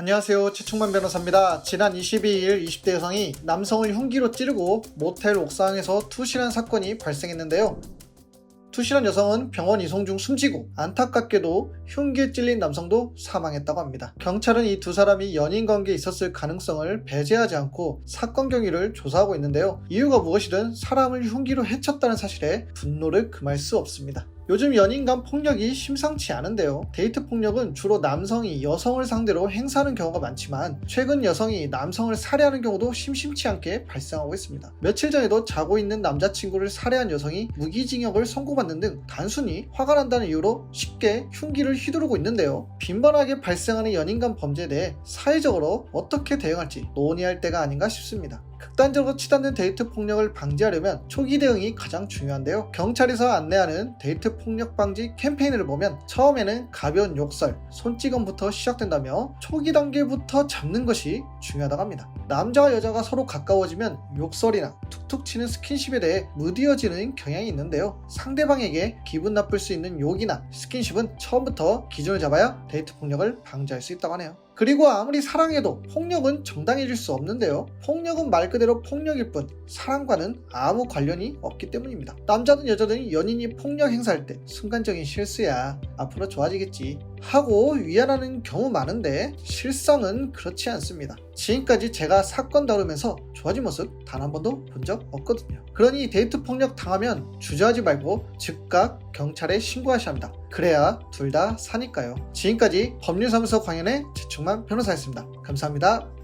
안녕하세요. 최충만 변호사입니다. 지난 22일 20대 여성이 남성을 흉기로 찌르고 모텔 옥상에서 투실한 사건이 발생했는데요. 투실한 여성은 병원 이송 중 숨지고 안타깝게도 흉기에 찔린 남성도 사망했다고 합니다. 경찰은 이 두 사람이 연인 관계에 있었을 가능성을 배제하지 않고 사건 경위를 조사하고 있는데요. 이유가 무엇이든 사람을 흉기로 해쳤다는 사실에 분노를 금할 수 없습니다. 요즘 연인 간 폭력이 심상치 않은데요. 데이트 폭력은 주로 남성이 여성을 상대로 행사하는 경우가 많지만 최근 여성이 남성을 살해하는 경우도 심심치 않게 발생하고 있습니다. 며칠 전에도 자고 있는 남자친구를 살해한 여성이 무기징역을 선고받는 등 단순히 화가 난다는 이유로 쉽게 흉기를 휘두르고 있는데요. 빈번하게 발생하는 연인 간 범죄에 대해 사회적으로 어떻게 대응할지 논의할 때가 아닌가 싶습니다. 극단적으로 치닫는 데이트 폭력을 방지하려면 초기 대응이 가장 중요한데요. 경찰에서 안내하는 데이트 폭력 방지 캠페인을 보면 처음에는 가벼운 욕설, 손찌검부터 시작된다며 초기 단계부터 잡는 것이 중요하다고 합니다. 남자와 여자가 서로 가까워지면 욕설이나 툭툭 치는 스킨십에 대해 무디어지는 경향이 있는데요. 상대방에게 기분 나쁠 수 있는 욕이나 스킨십은 처음부터 기준을 잡아야 데이트 폭력을 방지할 수 있다고 하네요. 그리고 아무리 사랑해도 폭력은 정당해질 수 없는데요. 폭력은 말 그대로 폭력일 뿐 사랑과는 아무 관련이 없기 때문입니다. 남자든 여자든 연인이 폭력 행사할 때 순간적인 실수야 앞으로 좋아지겠지 하고 위안하는 경우 많은데 실상은 그렇지 않습니다. 지금까지 제가 사건 다루면서 좋아진 모습 단 한 번도 본 적 없거든요. 그러니 데이트 폭력 당하면 주저하지 말고 즉각 경찰에 신고하셔야 합니다. 그래야 둘 다 사니까요. 지금까지 법률사무소 광현의 최충만 변호사였습니다. 감사합니다.